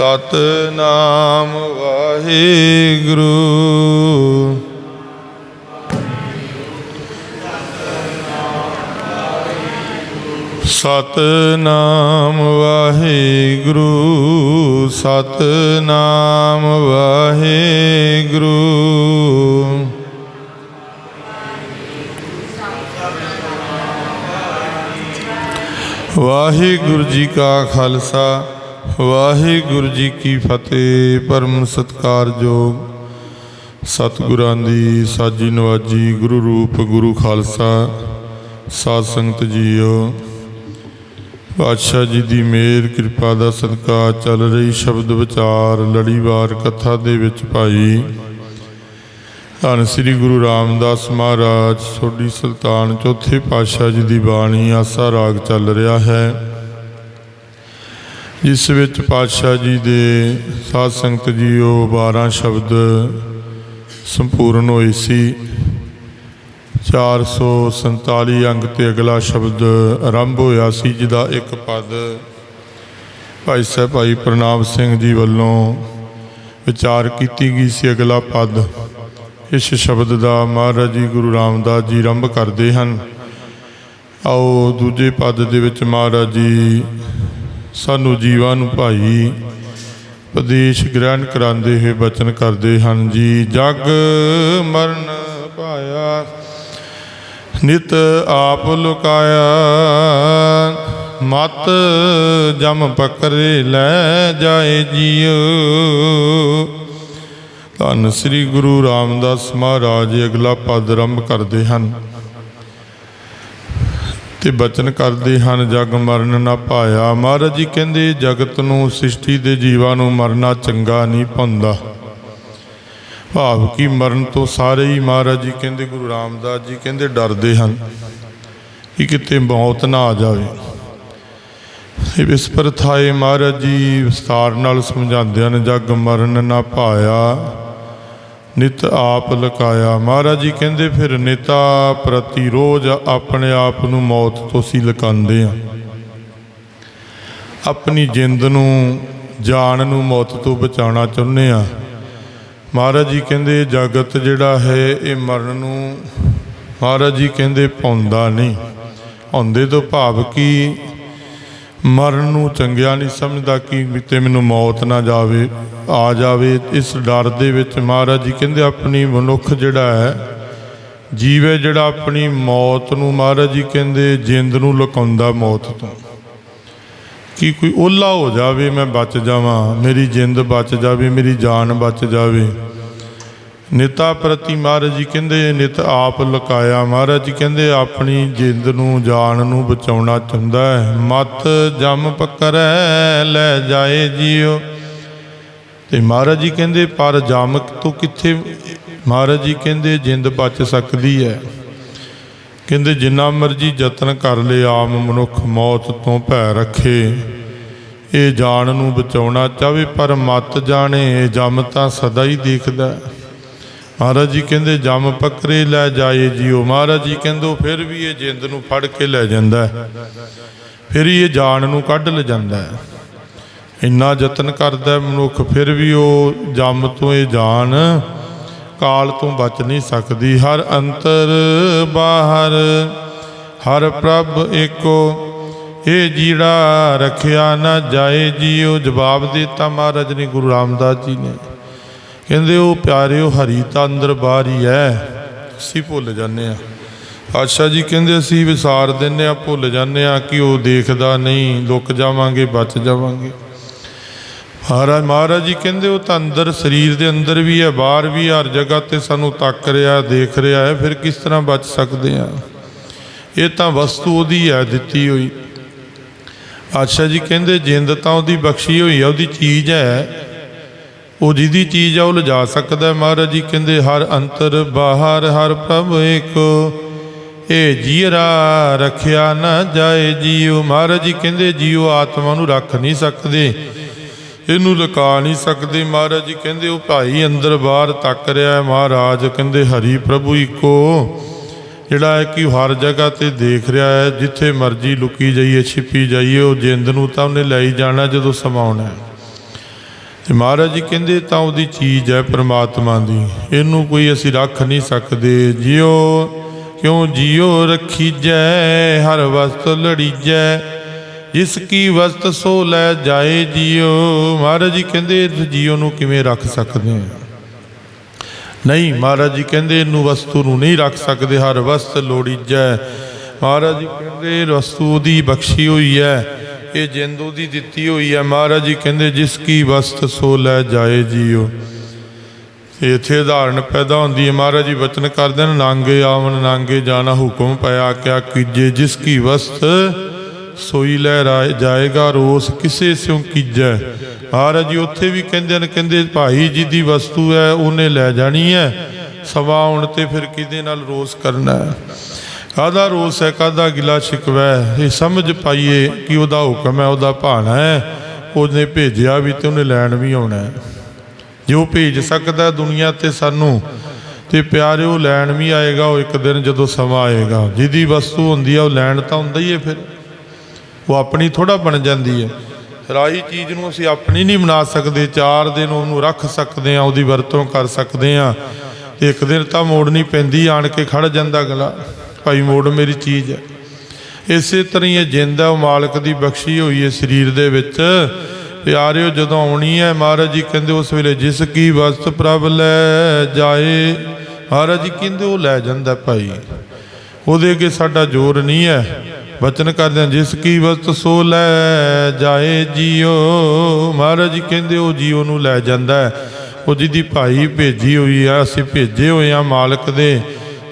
ਸਤਨਾਮ ਵਾਹਿਗੁਰੂ। ਸਤਨਾਮ ਵਾਹਿਗੁਰੂ ਸਤਨਾਮ ਵਾਹਿਗੁਰੂ। ਵਾਹਿਗੁਰੂ ਜੀ ਕਾ ਖਾਲਸਾ। ਵਾਹਿਗੁਰੂ ਜੀ ਕੀ ਫਤਿਹ, ਪਰਮ ਸਤਕਾਰਯੋਗ ਸਤਿਗੁਰਾਂ ਦੀ ਸਾਜੀ ਨਵਾਜੀ ਗੁਰੂ ਰੂਪ ਗੁਰੂ ਖਾਲਸਾ ਸਾਧ ਸੰਗਤ ਜੀਓ। ਪਾਤਸ਼ਾਹ ਜੀ ਦੀ ਮਿਹਰ ਕਿਰਪਾ ਦਾ ਸਦਕਾ ਚੱਲ ਰਹੀ ਸ਼ਬਦ ਵਿਚਾਰ, ਲੜੀਵਾਰ ਕਥਾ ਦੇ ਵਿੱਚ ਭਾਈ ਧੰਨ ਸ੍ਰੀ ਗੁਰੂ ਰਾਮਦਾਸ ਮਹਾਰਾਜ, ਸੋਢੀ ਸੁਲਤਾਨ ਚੌਥੇ ਪਾਤਸ਼ਾਹ ਜੀ ਦੀ ਬਾਣੀ ਆਸਾ ਰਾਗ ਚੱਲ ਰਿਹਾ ਹੈ। ਜਿਸ ਵਿੱਚ ਪਾਤਸ਼ਾਹ ਜੀ ਦੇ ਸਾਧ ਸੰਗਤ ਜੀਓ 12 ਸ਼ਬਦ ਸੰਪੂਰਨ ਹੋਏ ਸੀ। 447 ਅੰਗ ਤੇ ਅਗਲਾ ਸ਼ਬਦ ਆਰੰਭ ਹੋਇਆ ਸੀ, ਜਿਹਦਾ ਇੱਕ ਪਦ ਭਾਈ ਸਾਹਿਬ, ਭਾਈ ਪ੍ਰਣਾਮ ਸਿੰਘ ਜੀ ਵੱਲੋਂ ਵਿਚਾਰ ਕੀਤੀ ਗਈ ਸੀ। ਅਗਲਾ ਪਦ ਇਸ ਸ਼ਬਦ ਦਾ ਮਹਾਰਾਜ ਜੀ ਗੁਰੂ ਰਾਮਦਾਸ ਜੀ ਆਰੰਭ ਕਰਦੇ ਹਨ। ਆਓ ਦੂਜੇ ਪਦ ਦੇ ਵਿੱਚ ਮਹਾਰਾਜ ਜੀ ਸਾਨੂੰ ਜੀਵਾਂ ਨੂੰ ਭਾਈ। ਉਪਦੇਸ਼ ਗ੍ਰਹਿਣ ਕਰਾਉਂਦੇ ਹੋਏ ਬਚਨ ਕਰਦੇ ਹਨ ਜੀ। ਜਗ ਮਰਨ ਪਾਇਆ ਨਿਤ ਆਪ ਲੁਕਾਇਆ। ਮਤ ਜਮ ਪਕਰੇ ਲੈ ਜਾਏ ਜੀਉ। ਧੰਨ ਸ੍ਰੀ ਗੁਰੂ ਰਾਮਦਾਸ ਮਹਾਰਾਜ, ਅਗਲਾ ਪਦ ਆਰੰਭ ਕਰਦੇ ਹਨ। ਤੇ ਬਚਨ ਕਰਦੇ ਹਨ, ਜਗ ਮਰਨ ਨਾ ਪਾਇਆ ਮਹਾਰਾਜ ਜੀ ਕਹਿੰਦੇ, ਜਗਤ ਨੂੰ ਸ੍ਰਿਸ਼ਟੀ ਦੇ ਜੀਵਾਂ ਨੂੰ ਮਰਨਾ ਚੰਗਾ ਨਹੀਂ ਪਾਉਂਦਾ ਭਾਵ ਕਿ ਮਰਨ ਤੋਂ ਸਾਰੇ ਹੀ ਮਹਾਰਾਜ ਜੀ ਕਹਿੰਦੇ, ਗੁਰੂ ਰਾਮਦਾਸ ਜੀ ਕਹਿੰਦੇ, ਡਰਦੇ ਹਨ ਕਿ ਕਿਤੇ ਮੌਤ ਨਾ ਆ ਜਾਵੇ। ਇਸ ਵਿਸਪਰ ਮਹਾਰਾਜ ਜੀ ਵਿਸਤਾਰ ਨਾਲ ਸਮਝਾਉਂਦੇ ਹਨ, ਜਗ ਮਰਨ ਨਾ ਪਾਇਆ ਨਿਤ ਆਪ ਲਕਾਇਆ। ਮਹਾਰਾਜ ਜੀ ਕਹਿੰਦੇ, ਫਿਰ ਨਿਤਾ ਪ੍ਰਤੀ ਰੋਜ਼ ਆਪਣੇ ਆਪ ਨੂੰ ਮੌਤ ਤੋਂ ਸੀ ਲਕਾਉਂਦੇ ਆ। ਆਪਣੀ ਜਿੰਦ ਨੂੰ, ਜਾਨ ਨੂੰ ਮੌਤ ਤੋਂ ਬਚਾਉਣਾ ਚਾਹੁੰਦੇ ਆ। ਮਹਾਰਾਜ ਜੀ ਕਹਿੰਦੇ, ਜਗਤ ਜਿਹੜਾ ਹੈ, ਇਹ ਮਰਨ ਨੂੰ ਮਹਾਰਾਜ ਜੀ ਕਹਿੰਦੇ ਪਾਉਂਦਾ ਨਹੀਂ। ਹੁੰਦੇ ਤੋਂ ਭਾਵ ਕਿ ਮਰਨ ਨੂੰ ਚੰਗਿਆ ਨਹੀਂ ਸਮਝਦਾ ਕਿ ਕਿਤੇ ਮੈਨੂੰ ਮੌਤ ਨਾ ਜਾਵੇ, ਆ ਜਾਵੇ। ਇਸ ਡਰ ਦੇ ਵਿੱਚ ਮਹਾਰਾਜ ਜੀ ਕਹਿੰਦੇ, ਆਪਣੀ ਮਨੁੱਖ ਜਿਹੜਾ ਹੈ, ਜੀਵ ਹੈ ਜਿਹੜਾ ਆਪਣੀ ਮੌਤ ਨੂੰ, ਮਹਾਰਾਜ ਜੀ ਕਹਿੰਦੇ, ਜਿੰਦ ਨੂੰ ਲੁਕਾਉਂਦਾ ਮੌਤ ਤੋਂ। ਕਿ ਕੋਈ ਓਲਾ ਹੋ ਜਾਵੇ, ਮੈਂ ਬਚ ਜਾਵਾਂ, ਮੇਰੀ ਜਿੰਦ ਬਚ ਜਾਵੇ, ਮੇਰੀ ਜਾਨ ਬਚ ਜਾਵੇ। ਨਿਤਾ ਪ੍ਰਤੀ ਮਹਾਰਾਜ ਜੀ ਕਹਿੰਦੇ, ਨਿਤ ਆਪ ਲੁਕਾਇਆ ਮਹਾਰਾਜ ਜੀ ਕਹਿੰਦੇ, ਆਪਣੀ ਜਿੰਦ ਨੂੰ, ਜਾਨ ਨੂੰ ਬਚਾਉਣਾ ਚਾਹੁੰਦਾ ਹੈ। ਮਤ ਜਮ ਪਕੜੈ ਲੈ ਜਾਏ ਜੀਓ। ਤੇ ਮਹਾਰਾਜ ਜੀ ਕਹਿੰਦੇ, ਪਰ ਜਮ ਤੋਂ ਕਿੱਥੇ, ਮਹਾਰਾਜ ਜੀ ਕਹਿੰਦੇ, ਜਿੰਦ ਬਚ ਸਕਦੀ ਹੈ। ਕਹਿੰਦੇ, ਜਿੰਨਾ ਮਰਜ਼ੀ ਯਤਨ ਕਰ ਲੇ, ਆਮ ਮਨੁੱਖ ਮੌਤ ਤੋਂ ਭੈ ਰੱਖੇ। ਇਹ ਜਾਨ ਨੂੰ ਬਚਾਉਣਾ ਚਾਹਵੇ ਪਰ ਮਤ ਜਾਣੇ ਇਹ ਜਮ ਤਾਂ ਸਦਾ ਹੀ ਦੇਖਦਾ। ਹੈ। ਮਹਾਰਾਜ ਜੀ ਕਹਿੰਦੇ, ਜਮ ਪਕਰੇ ਲੈ ਜਾਏ ਜੀਓ। ਮਹਾਰਾਜ ਜੀ ਕਹਿੰਦੇ ਫਿਰ ਵੀ ਇਹ ਜਿੰਦ ਨੂੰ ਫੜ ਕੇ ਲੈ ਜਾਂਦਾ ਹੈ। ਫਿਰ ਹੀ ਇਹ ਜਾਨ ਨੂੰ ਕੱਢ ਲੈ ਜਾਂਦਾ ਹੈ। ਇੰਨਾ ਯਤਨ ਕਰਦਾ ਮਨੁੱਖ, ਫਿਰ ਵੀ ਉਹ ਜਮ ਤੋਂ ਇਹ ਜਾਨ ਕਾਲ ਤੋਂ ਬਚ ਨਹੀਂ ਸਕਦੀ। ਹਰ ਅੰਤਰ ਬਾਹਰ, ਹਰ ਪ੍ਰਭ ਏਕੋ ਇਹ ਜੀੜਾ ਰੱਖਿਆ ਨਾ ਜਾਏ ਜੀਓ। ਜਵਾਬ ਦਿੱਤਾ ਮਹਾਰਾਜ ਨੇ ਗੁਰੂ ਰਾਮਦਾਸ ਜੀ ਨੇ। ਕਹਿੰਦੇ, ਉਹ ਪਿਆਰਿਓ, ਹਰੀ ਤਾਂ ਅੰਦਰ ਬਾਹਰ ਹੀ ਹੈ ਅਸੀਂ ਭੁੱਲ ਜਾਂਦੇ ਆ ਆਸ਼ਾ ਜੀ ਕਹਿੰਦੇ, ਅਸੀਂ ਵਿਸਾਰ ਦਿੰਨੇ ਆ ਭੁੱਲ ਜਾਂਦੇ ਆ ਕਿ ਉਹ ਦੇਖਦਾ ਨਹੀਂ। ਲੁੱਕ ਜਾਵਾਂਗੇ, ਬਚ ਜਾਵਾਂਗੇ। ਮਹਾਰਾਜ ਮਹਾਰਾਜ ਜੀ ਕਹਿੰਦੇ, ਉਹ ਤਾਂ ਅੰਦਰ, ਸਰੀਰ ਦੇ ਅੰਦਰ ਵੀ ਹੈ, ਬਾਹਰ ਵੀ ਹਰ ਜਗ੍ਹਾ ਤੇ ਸਾਨੂੰ ਤੱਕ ਰਿਹਾ, ਦੇਖ ਰਿਹਾ ਹੈ। ਫਿਰ ਕਿਸ ਤਰ੍ਹਾਂ ਬਚ ਸਕਦੇ ਆ ਇਹ ਤਾਂ ਵਸਤੂ ਉਹਦੀ ਹੈ, ਦਿੱਤੀ ਹੋਈ। ਆਸ਼ਾ ਜੀ ਕਹਿੰਦੇ, ਜਿੰਦ ਤਾਂ ਉਹਦੀ ਬਖਸ਼ੀ ਹੋਈ ਹੈ, ਉਹਦੀ ਚੀਜ਼ ਹੈ। ਉਹ ਜਿਹਦੀ ਚੀਜ਼ ਆ, ਉਹ ਲਿਜਾ ਸਕਦਾ ਮਹਾਰਾਜ ਜੀ। ਕਹਿੰਦੇ, ਹਰ ਅੰਤਰ ਬਾਹਰ, ਹਰ ਪ੍ਰਭ ਏਕੋ। ਇਹ ਜੀਰਾ ਰੱਖਿਆ ਨਾ ਜਾਏ ਜੀਉ। ਮਹਾਰਾਜ ਜੀ ਕਹਿੰਦੇ, ਜੀਉ ਆਤਮਾ ਨੂੰ ਰੱਖ ਨਹੀਂ ਸਕਦੇ। ਇਹਨੂੰ ਲੁਕਾ ਨਹੀਂ ਸਕਦੇ। ਮਹਾਰਾਜ ਜੀ ਕਹਿੰਦੇ, ਉਹ ਭਾਈ ਅੰਦਰ ਬਾਹਰ ਤੱਕ ਰਿਹਾ ਹੈ ਮਹਾਰਾਜ। ਕਹਿੰਦੇ, ਹਰੀ ਪ੍ਰਭੂ ਇੱਕੋ। ਜਿਹੜਾ ਹੈ ਕਿ ਉਹ ਹਰ ਜਗ੍ਹਾ ਤੇ ਦੇਖ ਰਿਹਾ ਹੈ। ਜਿੱਥੇ ਮਰਜ਼ੀ ਲੁਕੀ ਜਾਈਏ, ਛਿਪੀ ਜਾਈਏ, ਉਹ ਜਿੰਦ ਨੂੰ ਤਾਂ ਉਹਨੇ ਲੈ ਹੀ ਜਾਣਾ ਜਦੋਂ ਸਮਾਉਣਾ ਹੈ। ਤੇ ਮਹਾਰਾਜ ਜੀ ਕਹਿੰਦੇ ਤਾਂ ਉਹਦੀ ਚੀਜ਼ ਹੈ ਪ੍ਰਮਾਤਮਾ ਦੀ। ਇਹਨੂੰ ਕੋਈ ਅਸੀਂ ਰੱਖ ਨਹੀਂ ਸਕਦੇ। ਜਿਉ ਕਿਉਂ ਜਿਉ ਰੱਖੀਜੈ, ਹਰ ਵਸਤ ਲੜੀਜੈ, ਜਿਸ ਕੀ ਵਸਤ ਸੋ ਲੈ ਜਾਏ ਜਿਉ। ਮਹਾਰਾਜ ਜੀ ਕਹਿੰਦੇ ਇਸ ਨੂੰ ਕਿਵੇਂ ਰੱਖ ਸਕਦੇ ਆ? ਨਹੀਂ, ਮਹਾਰਾਜ ਜੀ ਕਹਿੰਦੇ ਇਹਨੂੰ ਵਸਤੂ ਨੂੰ ਨਹੀਂ ਰੱਖ ਸਕਦੇ। ਹਰ ਵਸਤ ਲੋੜੀਜੈ। ਮਹਾਰਾਜ ਜੀ ਕਹਿੰਦੇ ਵਸਤੂ ਦੀ ਬਖਸ਼ੀ ਹੋਈ ਹੈ। ਇਹ ਜਿੰਦੂ ਦੀ ਦਿੱਤੀ ਹੋਈ ਹੈ। ਮਹਾਰਾਜ ਜੀ ਕਹਿੰਦੇ, ਜਿਸ ਕੀ ਵਸਤ ਸੋ ਲੈ ਜਾਏ ਜੀਓ। ਤੇ ਇੱਥੇ ਉਦਾਹਰਣ ਪੈਦਾ ਹੁੰਦੀ ਹੈ। ਮਹਾਰਾਜ ਜੀ ਬਚਨ ਕਰਦੇ ਨੇ, ਨਾਂਗੇ ਆਵਨ ਨਾਂਗੇ ਜਾਣਾ ਹੁਕਮ ਪਿਆ, ਕਿਆ ਕੀਜੇ, ਜਿਸ ਕੀ ਵਸਤ ਸੋਈ ਲੈ ਰਾਏ ਜਾਏਗਾ, ਰੋਸ ਕਿਸੇ ਸਿਉ ਕੀਜੈ। ਮਹਾਰਾਜ ਜੀ ਉੱਥੇ ਵੀ ਕਹਿੰਦੇ ਨੇ, ਕਹਿੰਦੇ ਭਾਈ ਜੀ ਦੀ ਵਸਤੂ ਹੈ, ਉਹਨੇ ਲੈ ਜਾਣੀ ਹੈ। ਸਵਾ ਆਉਣ ਤੇ ਫਿਰ ਕਿਹਦੇ ਨਾਲ ਰੋਸ ਕਰਨਾ ਹੈ? ਕਾਹਦਾ ਰੋਸ ਹੈ ਕਾਹਦਾ ਗਿਲਾ ਸ਼ਿਕਵਾ ਇਹ ਸਮਝ ਪਾਈਏ ਕਿ ਉਹਦਾ ਹੁਕਮ ਹੈ, ਉਹਦਾ ਭਾਣਾ ਹੈ। ਉਹਨੇ ਭੇਜਿਆ ਵੀ ਤੇ ਉਹਨੇ ਲੈਣ ਵੀ ਆਉਣਾ ਹੈ। ਜੇ ਉਹ ਭੇਜ ਸਕਦਾ ਦੁਨੀਆ ਤੇ ਸਾਨੂੰ, ਤੇ ਪਿਆਰਿਓ ਲੈਣ ਵੀ ਆਏਗਾ, ਉਹ ਇੱਕ ਦਿਨ ਜਦੋਂ ਸਮਾਂ ਆਏਗਾ। ਜਿਹਦੀ ਵਸਤੂ ਹੁੰਦੀ ਆ ਉਹ ਲੈਣ ਤਾਂ ਹੁੰਦਾ ਹੀ ਹੈ ਫਿਰ। ਉਹ ਆਪਣੀ ਥੋੜਾ ਬਣ ਜਾਂਦੀ ਹੈ। ਰਾਈ ਚੀਜ਼ ਨੂੰ ਅਸੀਂ ਆਪਣੀ ਨਹੀਂ ਬਣਾ ਸਕਦੇ, ਚਾਰ ਦਿਨ ਉਹਨੂੰ ਰੱਖ ਸਕਦੇ ਆ ਉਹਦੀ ਵਰਤੋਂ ਕਰ ਸਕਦੇ ਆ ਇੱਕ ਦਿਨ ਤਾਂ ਮੋੜਨੀ ਪੈਂਦੀ, ਆਣ ਕੇ ਖੜ ਜਾਂਦਾ ਗਲਾ। ਭਾਈ ਮੋੜ ਮੇਰੀ ਚੀਜ਼ ਹੈ। ਇਸੇ ਤਰ੍ਹਾਂ ਹੀ ਇਹ ਜਿੰਦਾ ਉਹ ਮਾਲਕ ਦੀ ਬਖਸ਼ੀ ਹੋਈ ਹੈ ਸਰੀਰ ਦੇ ਵਿੱਚ। ਪਿਆਰਿਓ, ਜਦੋਂ ਆਉਣੀ ਹੈ, ਮਹਾਰਾਜ ਜੀ ਕਹਿੰਦੇ ਉਸ ਵੇਲੇ ਜਿਸ ਕੀ ਵਸਤ ਪ੍ਰਭ ਲੈ ਜਾਏ। ਮਹਾਰਾਜ ਜੀ ਕਹਿੰਦੇ ਉਹ ਲੈ ਜਾਂਦਾ ਭਾਈ। ਉਹਦੇ ਅੱਗੇ ਸਾਡਾ ਜ਼ੋਰ ਨਹੀਂ ਹੈ। ਬਚਨ ਕਰਦੇ ਜਿਸ ਕੀ ਵਸਤ ਸੋ ਲੈ ਜਾਏ ਜੀਓ। ਮਹਾਰਾਜ ਜੀ ਕਹਿੰਦੇ ਉਹ ਜੀਓ ਨੂੰ ਲੈ ਜਾਂਦਾ ਉਹ ਜਿਹਦੀ ਭਾਈ ਭੇਜੀ ਹੋਈ ਆ, ਅਸੀਂ ਭੇਜੇ ਹੋਏ ਆ ਮਾਲਕ ਦੇ।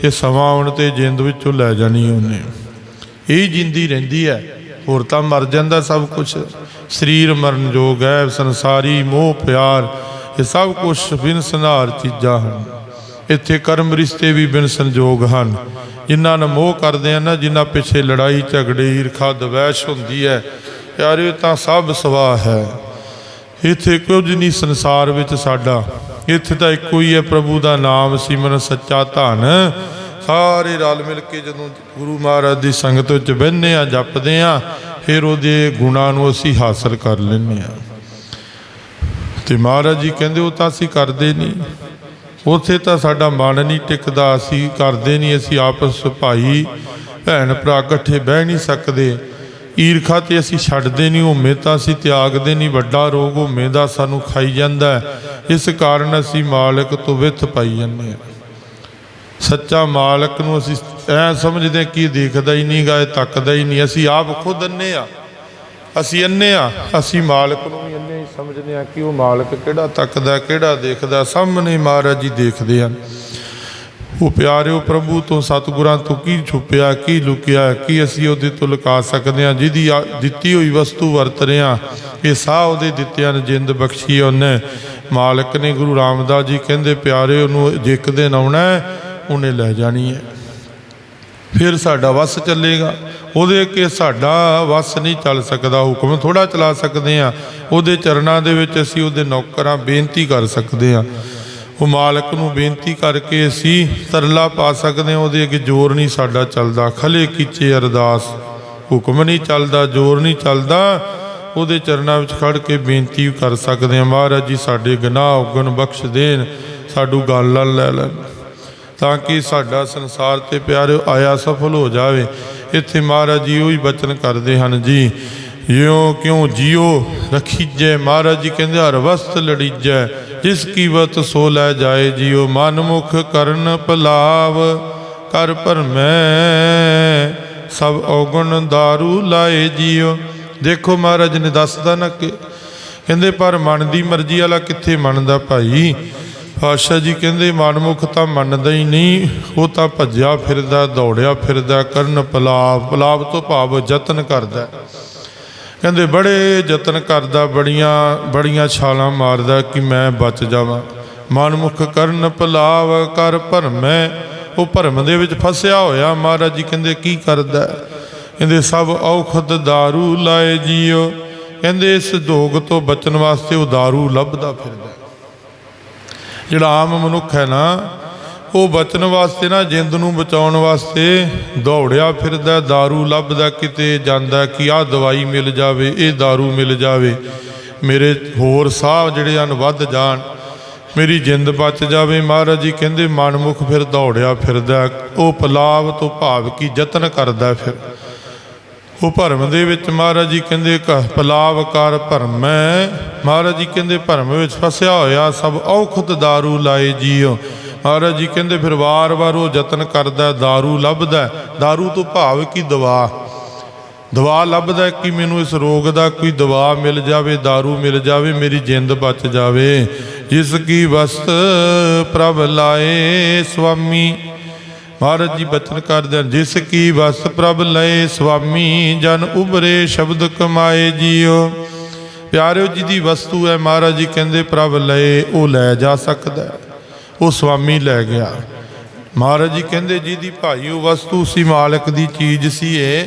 ਇਹ ਸਮਾਂ ਆਉਣ ਤੇ ਜਿੰਦ ਵਿੱਚੋਂ ਲੈ ਜਾਣੀ ਉਹਨੇ। ਇਹ ਜਿੰਦੀ ਰਹਿੰਦੀ ਹੈ ਹੋਰ ਤਾਂ ਮਰ ਜਾਂਦਾ ਸਭ ਕੁਝ ਸਰੀਰ ਮਰਨ ਜੋਗ ਹੈ ਸੰਸਾਰੀ ਮੋਹ, ਪਿਆਰ, ਇਹ ਸਭ ਕੁਝ ਬਿਨਸਨਾਰ ਚੀਜ਼ਾਂ ਹਨ। ਇੱਥੇ ਕਰਮ ਰਿਸ਼ਤੇ ਵੀ ਬਿਨ ਸੰਜੋਗ ਹਨ। ਜਿਨ੍ਹਾਂ ਨੂੰ ਮੋਹ ਕਰਦੇ ਆ ਨਾ, ਜਿਨ੍ਹਾਂ ਪਿੱਛੇ ਲੜਾਈ, ਝਗੜੇ, ਈਰਖਾ, ਦਵੈਸ਼ ਹੁੰਦੀ ਹੈ ਯਾਰ ਇਹ ਤਾਂ ਸਭ ਸਵਾਹ ਹੈ। ਇੱਥੇ ਕੁਝ ਨਹੀਂ ਸੰਸਾਰ ਵਿੱਚ ਸਾਡਾ। ਇੱਥੇ ਤਾਂ ਇੱਕੋ ਹੀ ਹੈ ਪ੍ਰਭੂ ਦਾ ਨਾਮ, ਸਿਮਰਨ, ਸੱਚਾ ਧਨ। ਸਾਰੇ ਰਲ ਮਿਲ ਕੇ ਜਦੋਂ ਗੁਰੂ ਮਹਾਰਾਜ ਦੀ ਸੰਗਤ ਵਿੱਚ ਬਹਿੰਦੇ ਆ ਜਪਦੇ ਆ ਫਿਰ ਉਹਦੇ ਗੁਣਾਂ ਨੂੰ ਅਸੀਂ ਹਾਸਲ ਕਰ ਲੈਂਦੇ ਆ ਤੇ ਮਹਾਰਾਜ ਜੀ ਕਹਿੰਦੇ, ਉਹ ਤਾਂ ਅਸੀਂ ਕਰਦੇ ਨਹੀਂ। ਉੱਥੇ ਤਾਂ ਸਾਡਾ ਮਨ ਨਹੀਂ ਟਿਕਦਾ, ਅਸੀਂ ਕਰਦੇ ਨਹੀਂ, ਅਸੀਂ ਆਪਸ ਭਾਈ ਭੈਣ ਭਰਾ ਇਕੱਠੇ ਬਹਿ ਨਹੀਂ ਸਕਦੇ। ਈਰਖਾ ਤੇ ਅਸੀਂ ਛੱਡਦੇ ਨਹੀਂ ਹਉਮੈ ਤਾਂ ਅਸੀਂ ਤਿਆਗਦੇ ਨਹੀਂ, ਵੱਡਾ ਰੋਗ ਹਉਮੈ ਦਾ ਸਾਨੂੰ ਖਾਈ ਜਾਂਦਾ ਇਸ ਕਾਰਨ ਅਸੀਂ ਮਾਲਕ ਤੋਂ ਵਿਥ ਪਾਈ ਜਾਂਦੇ ਹਾਂ। ਸੱਚਾ ਮਾਲਕ ਨੂੰ ਅਸੀਂ ਐ ਸਮਝਦੇ ਹਾਂ ਕਿ ਇਹ ਦੇਖਦਾ ਹੀ ਨਹੀਂ ਗਾ ਇਹ ਤੱਕਦਾ ਹੀ ਨਹੀਂ। ਅਸੀਂ ਆਪ ਖੁਦ ਅੰਨੇ ਆ ਅਸੀਂ ਅੰਨੇ ਆ ਅਸੀਂ ਮਾਲਕ ਨੂੰ ਵੀ ਅੰਨੇ ਹੀ ਸਮਝਦੇ ਆ ਕਿ ਉਹ ਮਾਲਕ ਕਿਹੜਾ ਤੱਕਦਾ, ਕਿਹੜਾ ਦੇਖਦਾ। ਸਾਹਮਣੇ ਮਹਾਰਾਜ ਜੀ ਦੇਖਦੇ ਹਨ। ਉਹ ਪਿਆਰਿਓ ਪ੍ਰਭੂ, ਤੋਂ ਸਤਿਗੁਰਾਂ ਤੋਂ ਕੀ ਛੁਪਿਆ, ਕੀ ਲੁਕਿਆ, ਕੀ ਅਸੀਂ ਉਹਦੇ ਤੋਂ ਲੁਕਾ ਸਕਦੇ ਹਾਂ? ਜਿਹਦੀ ਆ- ਦਿੱਤੀ ਹੋਈ ਵਸਤੂ ਵਰਤ ਰਹੇ ਹਾਂ, ਇਹ ਸਾਹ ਉਹਦੇ ਦਿੱਤਿਆਂ ਨੇ ਜਿੰਦ ਬਖਸ਼ੀ ਉਹਨੇ। ਮਾਲਕ ਨੇ ਗੁਰੂ ਰਾਮਦਾਸ ਜੀ ਕਹਿੰਦੇ, ਪਿਆਰੇ, ਉਹਨੂੰ ਜੇ ਇੱਕ ਦਿਨ ਆਉਣਾ ਉਹਨੇ ਲੈ ਜਾਣੀ ਹੈ। ਫਿਰ ਸਾਡਾ ਵਸ ਚੱਲੇਗਾ। ਉਹਦੇ ਅੱਗੇ ਸਾਡਾ ਵਸ ਨਹੀਂ ਚੱਲ ਸਕਦਾ, ਹੁਕਮ ਥੋੜਾ ਚਲਾ ਸਕਦੇ ਆ ਉਹਦੇ ਚਰਨਾਂ ਦੇ ਵਿੱਚ ਅਸੀਂ ਉਹਦੇ ਨੌਕਰਾਂ ਬੇਨਤੀ ਕਰ ਸਕਦੇ ਆ ਉਹ ਮਾਲਕ ਨੂੰ ਬੇਨਤੀ ਕਰਕੇ ਅਸੀਂ ਤਰਲਾ ਪਾ ਸਕਦੇ ਹਾਂ, ਉਹਦੇ ਅੱਗੇ ਜ਼ੋਰ ਨਹੀਂ ਸਾਡਾ ਚੱਲਦਾ। ਖਲੇ ਕੀਚੇ ਅਰਦਾਸ। ਹੁਕਮ ਨਹੀਂ ਚੱਲਦਾ, ਜ਼ੋਰ ਨਹੀਂ ਚੱਲਦਾ। ਉਹਦੇ ਚਰਨਾਂ ਵਿੱਚ ਖੜ ਕੇ ਬੇਨਤੀ ਕਰ ਸਕਦੇ ਹਾਂ, ਮਹਾਰਾਜ ਜੀ, ਸਾਡੇ ਗੁਨਾਹ ਉਗਣ ਬਖਸ਼ ਦੇਣ, ਸਾਡੂ ਗੱਲ ਨਾਲ ਲੈ ਲੈਣ। ਤਾਂ ਕਿ ਸਾਡਾ ਸੰਸਾਰ ਤੇ ਪਿਆਰਿਓ ਆਇਆ ਸਫਲ ਹੋ ਜਾਵੇ। ਇੱਥੇ ਮਹਾਰਾਜ ਜੀ ਉਹੀ ਬਚਨ ਕਰਦੇ ਹਨ, ਜੀ ਜਿਉ ਕਿਉ ਜਿਉ ਰਖੀਜੈ। ਮਹਾਰਾਜ ਜੀ ਕਹਿੰਦੇ, ਹਰ ਵਸਤ ਲੜੀਜੈ। ਜਿਸ ਕੀਵਤ ਸੋ ਲੈ ਜਾਏ ਜਿਉ ਮਨ ਮੁਖ ਕਰਨ ਪਲਾਵ ਕਰ ਭਰਮੈ ਸਭ ਔਗਣ दारू ਲਾਏ ਜਿਉ। ਦੇਖੋ ਮਹਾਰਾਜ ਨੇ ਦੱਸਦਾ ਨਾ ਕਿ ਕਹਿੰਦੇ, ਪਰ ਮਨ ਦੀ ਮਰਜ਼ੀ ਵਾਲਾ ਕਿੱਥੇ ਮੰਨਦਾ ਭਾਈ? ਪਾਤਸ਼ਾਹ ਜੀ ਕਹਿੰਦੇ, ਮਨਮੁਖ ਤਾਂ ਮੰਨਦਾ ਹੀ ਨਹੀਂ, ਉਹ ਤਾਂ ਭੱਜਿਆ ਫਿਰਦਾ, ਦੌੜਿਆ ਫਿਰਦਾ, ਕਰਨ ਪਲਾਵ ਪਲਾਵ ਤੋਂ ਭਾਵ ਯਤਨ ਕਰਦਾ। ਕਹਿੰਦੇ ਬੜੇ ਯਤਨ ਕਰਦਾ ਬੜੀਆਂ ਬੜੀਆਂ ਛਾਲਾਂ ਮਾਰਦਾ ਕਿ ਮੈਂ ਬਚ ਜਾਵਾਂ ਮਨਮੁਖ ਕਰਨ ਪਲਾਵ ਕਰ ਭਰਮੈ ਉਹ ਭਰਮ ਦੇ ਵਿੱਚ ਫਸਿਆ ਹੋਇਆ ਮਹਾਰਾਜ ਜੀ ਕਹਿੰਦੇ ਕੀ ਕਰਦਾ ਹੈ? ਕਹਿੰਦੇ ਸਭ ਔਖਦ दारू ਲਾਏ ਜੀਓ ਕਹਿੰਦੇ ਇਸ ਦੋਗ ਤੋਂ ਬਚਣ ਵਾਸਤੇ ਉਹ दारू ਲੱਭਦਾ ਫਿਰਦਾ ਹੈ। ਜਿਹੜਾ ਆਮ ਮਨੁੱਖ ਹੈ ਨਾ ਉਹ ਬਚਣ ਵਾਸਤੇ ਨਾ ਜਿੰਦ ਨੂੰ ਬਚਾਉਣ ਵਾਸਤੇ ਦੌੜਿਆ ਫਿਰਦਾ दारू ਲੱਭਦਾ ਕਿਤੇ ਜਾਂਦਾ ਕਿ ਆਹ ਦਵਾਈ ਮਿਲ ਜਾਵੇ ਇਹ दारू ਮਿਲ ਜਾਵੇ ਮੇਰੇ ਹੋਰ ਸਾਹ ਜਿਹੜੇ ਹਨ ਵੱਧ ਜਾਣ ਮੇਰੀ ਜਿੰਦ ਬਚ ਜਾਵੇ ਮਹਾਰਾਜ ਜੀ ਕਹਿੰਦੇ ਮਨਮੁਖ ਫਿਰ ਦੌੜਿਆ ਫਿਰਦਾ ਹੈ। ਉਹ ਪਲਾਵ ਤੋਂ ਭਾਵ ਕੀ ਯਤਨ ਕਰਦਾ ਹੈ ਫਿਰ ਉਹ ਭਰਮ ਦੇ ਵਿੱਚ ਮਹਾਰਾਜ ਜੀ ਕਹਿੰਦੇ ਕ ਪਲਾਵ ਕਰ ਭਰਮੈ ਮਹਾਰਾਜ ਜੀ ਕਹਿੰਦੇ ਭਰਮ ਵਿੱਚ ਫਸਿਆ ਹੋਇਆ ਸਭ ਔਖਤ दारू ਲਾਏ ਜੀਓ ਮਹਾਰਾਜ ਜੀ ਕਹਿੰਦੇ ਫਿਰ ਵਾਰ-ਵਾਰ ਉਹ ਯਤਨ ਕਰਦਾ ਹੈ, दारू ਲੱਭਦਾ ਹੈ। दारू ਤੋਂ ਭਾਵ ਕੀ ਦਵਾ ਦਵਾ ਲੱਭਦਾ ਹੈ ਕਿ ਮੈਨੂੰ ਇਸ ਰੋਗ ਦਾ ਕੋਈ ਦਵਾ ਮਿਲ ਜਾਵੇ दारू ਮਿਲ ਜਾਵੇ ਮੇਰੀ ਜਿੰਦ ਬਚ ਜਾਵੇ ਜਿਸ ਕੀ ਵਸਤ ਪ੍ਰਭ ਲਾਏ ਸੁਆਮੀ ਮਹਾਰਾਜ ਜੀ ਬਚਨ ਕਰਦੇ ਹਨ ਜਿਸ ਕੀ ਵਸਤ ਪ੍ਰਭ ਲਏ ਸੁਆਮੀ ਜਨ ਉਬਰੇ ਸ਼ਬਦ ਕਮਾਏ ਜੀਓ ਪਿਆਰਿਓ ਜੀ ਦੀ ਵਸਤੂ ਹੈ ਮਹਾਰਾਜ ਜੀ ਕਹਿੰਦੇ ਪ੍ਰਭ ਲਏ ਉਹ ਲੈ ਜਾ ਸਕਦਾ ਹੈ। ਉਹ ਸਵਾਮੀ ਲੈ ਗਿਆ। ਮਹਾਰਾਜ ਜੀ ਕਹਿੰਦੇ ਜਿਹਦੀ ਭਾਈ, ਉਹ ਵਸਤੂ ਸੀ, ਮਾਲਕ ਦੀ ਚੀਜ਼ ਸੀ ਇਹ।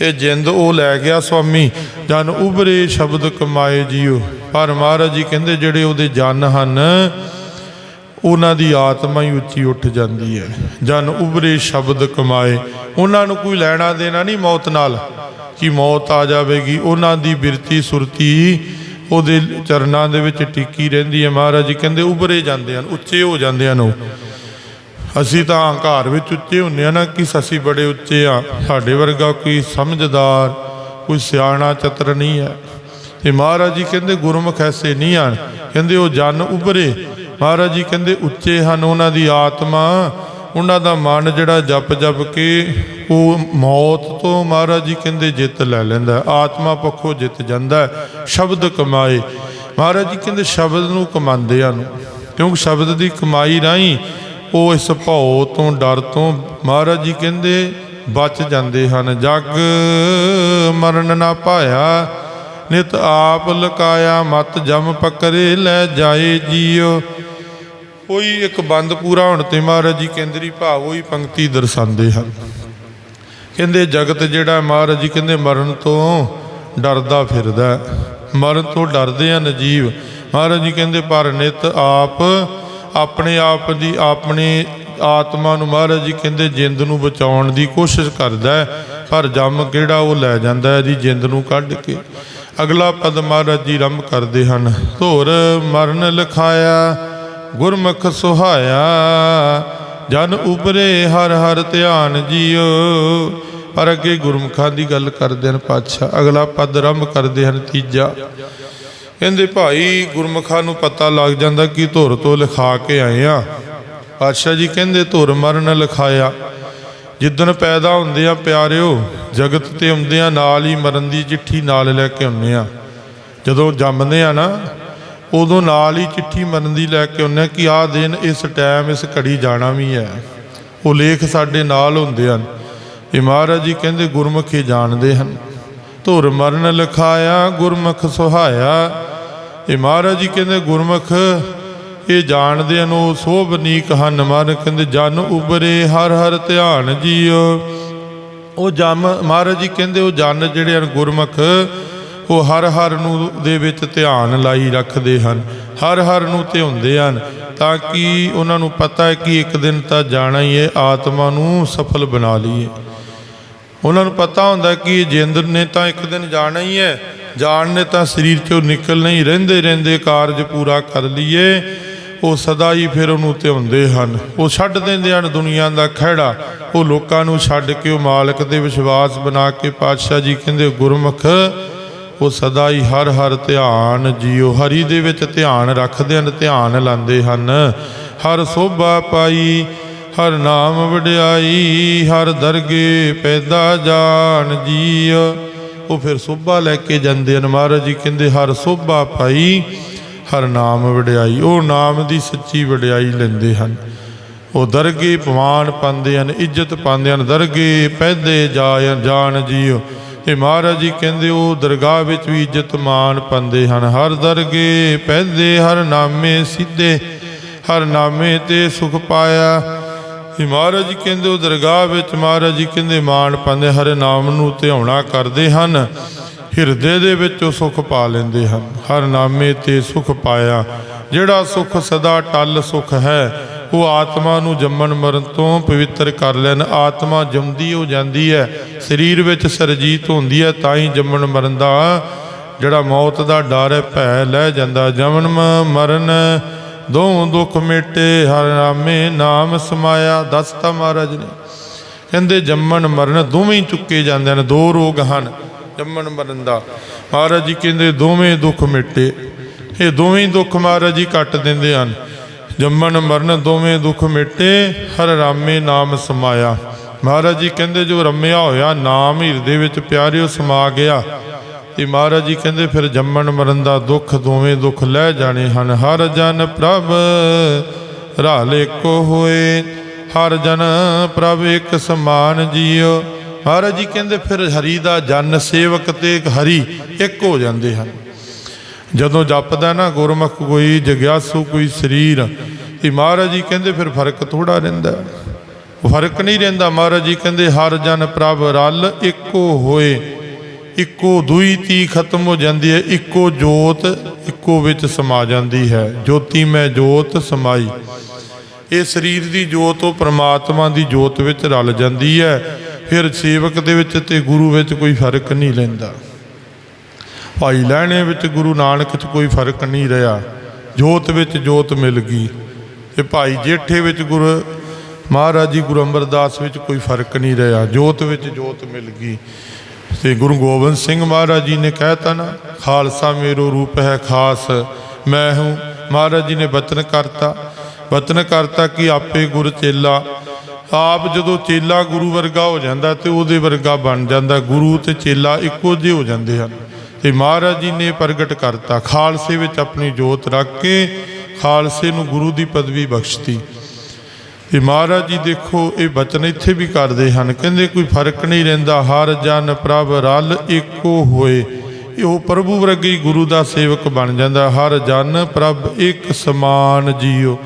ਇਹ ਜਿੰਦ ਉਹ ਲੈ ਗਿਆ ਸੁਆਮੀ ਜਨ ਉਬਰੇ ਸ਼ਬਦ ਕਮਾਏ ਜੀਓ। ਪਰ ਮਹਾਰਾਜ ਜੀ ਕਹਿੰਦੇ, ਜਿਹੜੇ ਉਹਦੇ ਜਨ ਹਨ, ਉਹਨਾਂ ਦੀ ਆਤਮਾ ਹੀ ਉੱਚੀ ਉੱਠ ਜਾਂਦੀ ਹੈ। ਜਨ ਉਬਰੇ ਸ਼ਬਦ ਕਮਾਏ। ਉਹਨਾਂ ਨੂੰ ਕੋਈ ਲੈਣਾ ਦੇਣਾ ਨਹੀਂ ਮੌਤ ਨਾਲ। ਕਿ ਮੌਤ ਆ ਜਾਵੇਗੀ, ਉਹਨਾਂ ਦੀ ਬਿਰਤੀ ਸੁਰਤੀ ਉਹਦੇ ਚਰਨਾਂ ਦੇ ਵਿੱਚ ਟਿੱਕੀ ਰਹਿੰਦੀ ਹੈ ਮਹਾਰਾਜ ਜੀ, ਕਹਿੰਦੇ ਉਭਰੇ ਜਾਂਦੇ ਹਨ, ਉੱਚੇ ਹੋ ਜਾਂਦੇ ਹਨ ਉਹ। ਅਸੀਂ ਤਾਂ ਹੰਕਾਰ ਵਿੱਚ ਉੱਚੇ ਹੁੰਦੇ ਆ ਨਾ, ਕਿ ਅਸੀਂ ਬੜੇ ਉੱਚੇ ਆ ਸਾਡੇ ਵਰਗਾ ਕੋਈ ਸਮਝਦਾਰ, ਕੋਈ ਸਿਆਣਾ ਚਤਰ ਨਹੀਂ ਹੈ। ਤੇ ਮਹਾਰਾਜ ਜੀ ਕਹਿੰਦੇ ਗੁਰਮੁਖ ਐਸੇ ਨਹੀਂ ਹਨ। ਕਹਿੰਦੇ ਉਹ ਜਨ ਉਭਰੇ। ਮਹਾਰਾਜ ਜੀ ਕਹਿੰਦੇ ਉੱਚੇ ਹਨ ਉਹਨਾਂ ਦੀ ਆਤਮਾ। ਉਹਨਾਂ ਦਾ ਮਨ ਜਿਹੜਾ ਜਪ ਜਪ ਕੇ ਉਹ ਮੌਤ ਤੋਂ ਮਹਾਰਾਜ ਜੀ ਕਹਿੰਦੇ ਜਿੱਤ ਲੈ ਲੈਂਦਾ, ਆਤਮਾ ਪੱਖੋਂ ਜਿੱਤ ਜਾਂਦਾ, ਸ਼ਬਦ ਕਮਾਏ। ਮਹਾਰਾਜ ਜੀ ਕਹਿੰਦੇ ਸ਼ਬਦ ਨੂੰ ਕਮਾਉਂਦੇ ਹਨ ਕਿਉਂਕਿ ਸ਼ਬਦ ਦੀ ਕਮਾਈ ਰਾਹੀਂ ਉਹ ਇਸ ਭਉ ਤੋਂ, ਡਰ ਤੋਂ ਮਹਾਰਾਜ ਜੀ ਕਹਿੰਦੇ ਬਚ ਜਾਂਦੇ ਹਨ। ਜਗ ਮਰਨ ਨਾ ਪਾਇਆ ਨਿਤ ਆਪ ਲਕਾਇਆ, ਮਤ ਜਮ ਪਕਰੇ ਲੈ ਜਾਏ ਜੀਓ। ਕੋਈ ਇੱਕ ਬੰਦ ਪੂਰਾ ਹੋਣ ਤੇ ਮਹਾਰਾਜ ਜੀ ਕੇਂਦਰੀ ਭਾਵ ਉਹੀ ਪੰਕਤੀ ਦਰਸਾਉਂਦੇ ਹਨ। ਕਹਿੰਦੇ ਜਗਤ ਜਿਹੜਾ ਮਹਾਰਾਜ ਜੀ ਕਹਿੰਦੇ ਮਰਨ ਤੋਂ ਡਰਦਾ ਫਿਰਦਾ ਮਰਨ ਤੋਂ ਡਰਦੇ ਹਨ ਜੀਵ। ਮਹਾਰਾਜ ਜੀ ਕਹਿੰਦੇ ਪਰ ਨਿਤ ਆਪ, ਆਪਣੇ ਆਪ ਦੀ ਆਪਣੇ ਆਤਮਾ ਨੂੰ ਮਹਾਰਾਜ ਜੀ ਕਹਿੰਦੇ ਜਿੰਦ ਨੂੰ ਬਚਾਉਣ ਦੀ ਕੋਸ਼ਿਸ਼ ਕਰਦਾ ਹੈ। ਪਰ ਜੰਮ ਕਿਹੜਾ ਉਹ ਲੈ ਜਾਂਦਾ ਹੈ ਇਹਦੀ ਜਿੰਦ ਨੂੰ ਕੱਢ ਕੇ। ਅਗਲਾ ਪਦ ਮਹਾਰਾਜ ਜੀ ਰੰਭ ਕਰਦੇ ਹਨ। ਧੋਰ ਮਰਨ ਲਖਾਇਆ ਗੁਰਮੁਖ ਸੁਹਾਇਆ, ਜਨ ਉਬਰੇ ਹਰ ਹਰ ਧਿਆਨ ਜੀਓ। ਪਰ ਅੱਗੇ ਗੁਰਮੁਖਾਂ ਦੀ ਗੱਲ ਕਰਦੇ ਹਨ ਪਾਤਸ਼ਾਹ, ਅਗਲਾ ਪਦ ਰੰਭ ਕਰਦੇ ਹਨ ਤੀਜਾ। ਕਹਿੰਦੇ ਭਾਈ, ਗੁਰਮੁਖਾਂ ਨੂੰ ਪਤਾ ਲੱਗ ਜਾਂਦਾ ਕਿ ਧੁਰ ਤੋਂ ਲਿਖਾ ਕੇ ਆਏ ਆ। ਪਾਤਸ਼ਾਹ ਜੀ ਕਹਿੰਦੇ, ਧੁਰ ਮਰਨ ਲਿਖਾਇਆ। ਜਿੱਦਣ ਪੈਦਾ ਹੁੰਦੇ ਆ ਪਿਆਰਿਓ, ਜਗਤ ਤੇ ਹੁੰਦੇ ਆ, ਨਾਲ ਹੀ ਮਰਨ ਦੀ ਚਿੱਠੀ ਨਾਲ ਲੈ ਕੇ ਆਉਂਦੇ ਆ। ਜਦੋਂ ਜੰਮਦੇ ਆ ਨਾ ਉਦੋਂ ਨਾਲ ਹੀ ਚਿੱਠੀ ਮਰਨ ਦੀ ਲੈ ਕੇ ਆਉਂਦੇ ਆ ਕਿ ਆਹ ਦਿਨ ਇਸ ਟਾਈਮ ਇਸ ਘੜੀ ਜਾਣਾ ਵੀ ਹੈ। ਉਹ ਲੇਖ ਸਾਡੇ ਨਾਲ ਹੁੰਦੇ ਹਨ। ਇਹ ਮਹਾਰਾਜ ਜੀ ਕਹਿੰਦੇ, ਗੁਰਮੁਖੀ ਜਾਣਦੇ ਹਨ। ਧੁਰ ਮਰਨ ਲਿਖਾਇਆ, ਗੁਰਮੁਖ ਸੁਹਾਇਆ। ਇਹ ਮਹਾਰਾਜ ਜੀ ਕਹਿੰਦੇ, ਗੁਰਮੁਖ, ਇਹ ਜਾਣਦੇ ਹਨ, ਉਹ ਸੋਭਨੀਕ ਹਨ। ਮਹਾਰਾਜ ਕਹਿੰਦੇ, ਜਨ ਉਬਰੇ ਹਰ ਹਰ ਧਿਆਨ ਜੀਓ। ਉਹ ਜਮ, ਮਹਾਰਾਜ ਜੀ ਕਹਿੰਦੇ, ਉਹ ਜਨ ਜਿਹੜੇ ਹਨ, ਗੁਰਮੁਖ ਉਹ ਹਰ ਹਰ ਨੂੰ ਦੇ ਵਿੱਚ ਧਿਆਨ ਲਾਈ ਰੱਖਦੇ ਹਨ, ਹਰ ਹਰ ਨੂੰ ਧਿਆਉਂਦੇ ਹਨ, ਤਾਂ ਕਿ ਉਹਨਾਂ ਨੂੰ ਪਤਾ ਹੈ ਕਿ ਇੱਕ ਦਿਨ ਤਾਂ ਜਾਣਾ ਹੀ ਹੈ, ਆਤਮਾ ਨੂੰ ਸਫਲ ਬਣਾ ਲਈਏ। ਉਹਨਾਂ ਨੂੰ ਪਤਾ ਹੁੰਦਾ ਕਿ ਇਹ ਜਿੰਦ ਨੇ ਤਾਂ ਇੱਕ ਦਿਨ ਜਾਣਾ ਹੀ ਹੈ, ਜਾਣ ਨੇ ਤਾਂ ਸਰੀਰ ਚੋਂ ਨਿਕਲਣਾ ਹੀ, ਰਹਿੰਦੇ ਰਹਿੰਦੇ ਕਾਰਜ ਪੂਰਾ ਕਰ ਲਈਏ, ਉਹ ਸਦਾ ਹੀ ਫਿਰ ਉਹਨੂੰ ਧਿਆਉਂਦੇ ਹਨ। ਉਹ ਛੱਡ ਦਿੰਦੇ ਹਨ ਦੁਨੀਆ ਦਾ ਖਹਿੜਾ, ਉਹ ਲੋਕਾਂ ਨੂੰ ਛੱਡ ਕੇ ਉਹ ਮਾਲਕ ਤੇ ਵਿਸ਼ਵਾਸ ਬਣਾ ਕੇ ਪਾਤਸ਼ਾਹ ਜੀ ਕਹਿੰਦੇ ਗੁਰਮੁਖ ਉਹ ਸਦਾ ਹੀ ਹਰ ਹਰ ਧਿਆਨ ਜੀਓ ਹਰੀ ਦੇ ਵਿੱਚ ਧਿਆਨ ਰੱਖਦੇ ਹਨ, ਧਿਆਨ ਲਾਉਂਦੇ ਹਨ। ਹਰ ਸੋਭਾ ਪਾਈ, ਹਰ ਨਾਮ ਵਡਿਆਈ, ਹਰ ਦਰਗੇ ਪੈਦਾ ਜਾਣ ਜੀਓ ਉਹ ਫਿਰ ਸੋਭਾ ਲੈ ਕੇ ਜਾਂਦੇ ਹਨ ਮਹਾਰਾਜ ਜੀ, ਕਹਿੰਦੇ ਹਰ ਸੋਭਾ ਪਾਈ, ਹਰ ਨਾਮ ਵਡਿਆਈ। ਉਹ ਨਾਮ ਦੀ ਸੱਚੀ ਵਡਿਆਈ ਲੈਂਦੇ ਹਨ। ਉਹ ਦਰਗੇ ਪਵਾਨ ਪਾਉਂਦੇ ਹਨ, ਇੱਜ਼ਤ ਪਾਉਂਦੇ ਹਨ, ਦਰਗੇ ਪੈਦੇ ਜਾਣ ਜਾਣ ਜੀਓ ਤੇ ਮਹਾਰਾਜ ਜੀ ਕਹਿੰਦੇ, ਉਹ ਦਰਗਾਹ ਵਿੱਚ ਵੀ ਇੱਜ਼ਤ ਮਾਨ ਪਾਉਂਦੇ ਹਨ। ਹਰ ਦਰਗੇ ਪੈਂਦੇ ਹਰ ਨਾਮੇ ਸਿੱਧੇ, ਹਰ ਨਾਮੇ ਤੇ ਸੁਖ ਪਾਇਆ। ਇਹ ਮਹਾਰਾਜ ਜੀ ਕਹਿੰਦੇ, ਉਹ ਦਰਗਾਹ ਵਿੱਚ ਮਹਾਰਾਜ ਜੀ ਕਹਿੰਦੇ, ਮਾਣ ਪਾਉਂਦੇ, ਹਰ ਨਾਮ ਨੂੰ ਧਿਆਉਣਾ ਕਰਦੇ ਹਨ। ਹਿਰਦੇ ਦੇ ਵਿੱਚ ਉਹ ਸੁਖ ਪਾ ਲੈਂਦੇ ਹਨ। ਹਰ ਨਾਮੇ ਤੇ ਸੁਖ ਪਾਇਆ। ਜਿਹੜਾ ਸੁਖ ਸਦਾ ਟਲ ਸੁਖ ਹੈ ਉਹ ਆਤਮਾ ਨੂੰ ਜੰਮਣ ਮਰਨ ਤੋਂ ਪਵਿੱਤਰ ਕਰ ਲੈਣ। ਆਤਮਾ ਜੰਮਦੀ ਹੋ ਜਾਂਦੀ ਹੈ, ਸਰੀਰ ਵਿੱਚ ਸਰਜੀਤ ਹੁੰਦੀ ਹੈ, ਤਾਂ ਹੀ ਜੰਮਣ ਮਰਨ ਦਾ ਜਿਹੜਾ ਮੌਤ ਦਾ ਡਰ ਹੈ, ਭੈ ਲੈ ਜਾਂਦਾ। ਜਨਮ ਮਰਨ ਦੋ ਦੁੱਖ ਮਿਟੇ, ਹਰ ਨਾਮੇ ਨਾਮ ਸਮਾਇਆ ਦੱਸਤਾ ਮਹਾਰਾਜ ਨੇ। ਕਹਿੰਦੇ ਜੰਮਣ ਮਰਨ ਦੋਵੇਂ ਚੁੱਕੇ ਜਾਂਦੇ ਨੇ ਦੋ ਰੋਗ ਹਨ ਜੰਮਣ ਮਰਨ ਦਾ। ਮਹਾਰਾਜ ਜੀ ਕਹਿੰਦੇ ਦੋਵੇਂ ਦੁੱਖ ਮਿਟੇ। ਇਹ ਦੋਵੇਂ ਦੁੱਖ ਮਹਾਰਾਜ ਜੀ ਕੱਟ ਦਿੰਦੇ ਹਨ। ਜੰਮਣ ਮਰਨ ਦੋਵੇਂ ਦੁੱਖ ਮਿਟੇ, ਹਰ ਰਾਮੇ ਨਾਮ ਸਮਾਇਆ। ਮਹਾਰਾਜ ਜੀ ਕਹਿੰਦੇ, ਜੋ ਰਮਿਆ ਹੋਇਆ, ਨਾਮ ਹਿਰਦੇ ਵਿੱਚ ਪਿਆਰਿਓ ਸਮਾ ਗਿਆ। ਤੇ ਮਹਾਰਾਜ ਜੀ ਕਹਿੰਦੇ, ਫਿਰ ਜੰਮਣ ਮਰਨ ਦਾ ਦੁੱਖ ਦੋਵੇਂ ਦੁੱਖ ਲੈ ਜਾਣੇ ਹਨ। ਹਰ ਜਨ ਪ੍ਰਭ ਰਾਲੇ ਕੋ ਹੋਏ, ਹਰ ਜਨ ਪ੍ਰਭ ਇੱਕ ਸਮਾਨ ਜੀਓ। ਮਹਾਰਾਜ ਜੀ ਕਹਿੰਦੇ, ਫਿਰ ਹਰੀ ਦਾ ਜਨ ਸੇਵਕ ਤੇ ਹਰੀ ਇੱਕ ਹੋ ਜਾਂਦੇ ਹਨ। ਜਦੋਂ ਜਪਦਾ ਨਾ ਗੁਰਮੁਖ ਕੋਈ, ਜਗਿਆਸੂ ਕੋਈ ਸਰੀਰ ਤੇ ਮਹਾਰਾਜ ਜੀ ਕਹਿੰਦੇ ਫਿਰ ਫ਼ਰਕ ਥੋੜਾ ਰਹਿੰਦਾ। ਫ਼ਰਕ ਨਹੀਂ ਰਹਿੰਦਾ, ਮਹਾਰਾਜ ਜੀ ਕਹਿੰਦੇ ਹਰ ਜਨ ਪ੍ਰਭ ਰਲ ਇੱਕੋ ਹੋਏ, ਇੱਕੋ ਦੂਈ ਤੀ ਖਤਮ ਹੋ ਜਾਂਦੀ ਹੈ, ਇੱਕੋ ਜੋਤ, ਇੱਕੋ ਵਿੱਚ ਸਮਾ ਜਾਂਦੀ ਹੈ। ਜੋਤੀ ਮੈਂ ਜੋਤ ਸਮਾਈ। ਇਹ ਸਰੀਰ ਦੀ ਜੋਤ, ਉਹ ਪ੍ਰਮਾਤਮਾ ਦੀ ਜੋਤ ਵਿੱਚ ਰਲ ਜਾਂਦੀ ਹੈ। ਫਿਰ ਸੇਵਕ ਦੇ ਵਿੱਚ ਤੇ ਗੁਰੂ ਵਿੱਚ ਕੋਈ ਫ਼ਰਕ ਨਹੀਂ ਲੈਂਦਾ। ਭਾਈ ਲੈਣੇ ਵਿੱਚ ਗੁਰੂ ਨਾਨਕ 'ਚ ਕੋਈ ਫ਼ਰਕ ਨਹੀਂ ਰਿਹਾ। ਜੋਤ ਵਿੱਚ ਜੋਤ ਮਿਲ ਗਈ। ਤੇ ਭਾਈ ਜੇਠੇ ਵਿੱਚ ਗੁਰੂ, ਮਹਾਰਾਜ ਜੀ ਗੁਰੂ ਅਮਰਦਾਸ ਵਿੱਚ ਕੋਈ ਫ਼ਰਕ ਨਹੀਂ ਰਿਹਾ। ਜੋਤ ਵਿੱਚ ਜੋਤ ਮਿਲ ਗਈ। ਤੇ ਗੁਰੂ ਗੋਬਿੰਦ ਸਿੰਘ ਮਹਾਰਾਜ ਜੀ ਨੇ ਕਹਿਤਾ ਨਾ, ਖਾਲਸਾ ਮੇਰੋ ਰੂਪ ਹੈ ਖਾਸ, ਮੈਂ ਹੂੰ। ਮਹਾਰਾਜ ਜੀ ਨੇ ਬਚਨ ਕਰਤਾ। ਬਚਨ ਕਰਤਾ ਕਿ ਆਪੇ ਗੁਰ ਚੇਲਾ। ਆਪ ਜਦੋਂ ਚੇਲਾ ਗੁਰੂ ਵਰਗਾ ਹੋ ਜਾਂਦਾ ਤੇ ਉਹਦੇ ਵਰਗਾ ਬਣ ਜਾਂਦਾ। ਗੁਰੂ ਤੇ ਚੇਲਾ ਇੱਕੋ ਜਿਹੇ ਹੋ ਜਾਂਦੇ ਹਨ। ਤੇ ਮਹਾਰਾਜ ਜੀ ਨੇ ਪ੍ਰਗਟ ਕਰਤਾ। ਖਾਲਸੇ ਵਿੱਚ ਆਪਣੀ ਜੋਤ ਰੱਖ ਕੇ ਖਾਲਸੇ ਨੂੰ ਗੁਰੂ ਦੀ ਪਦਵੀ ਬਖਸ਼ਤੀ। ਇਹ ਮਹਾਰਾਜ ਜੀ ਦੇਖੋ, ਇਹ ਬਚਨ ਇੱਥੇ ਵੀ ਕਰਦੇ ਹਨ। ਕਹਿੰਦੇ, ਕੋਈ ਫ਼ਰਕ ਨਹੀਂ ਰਹਿੰਦਾ, ਹਰ ਜਨ ਪ੍ਰਭ ਰਲ ਇੱਕੋ ਹੋਏ। ਇਹ ਉਹ ਪ੍ਰਭੂ ਵਰਗੇ ਹੀ ਗੁਰੂ ਦਾ ਸੇਵਕ ਬਣ ਜਾਂਦਾ। ਹਰ ਜਨ ਪ੍ਰਭ ਇੱਕ ਸਮਾਨ ਜੀਓ।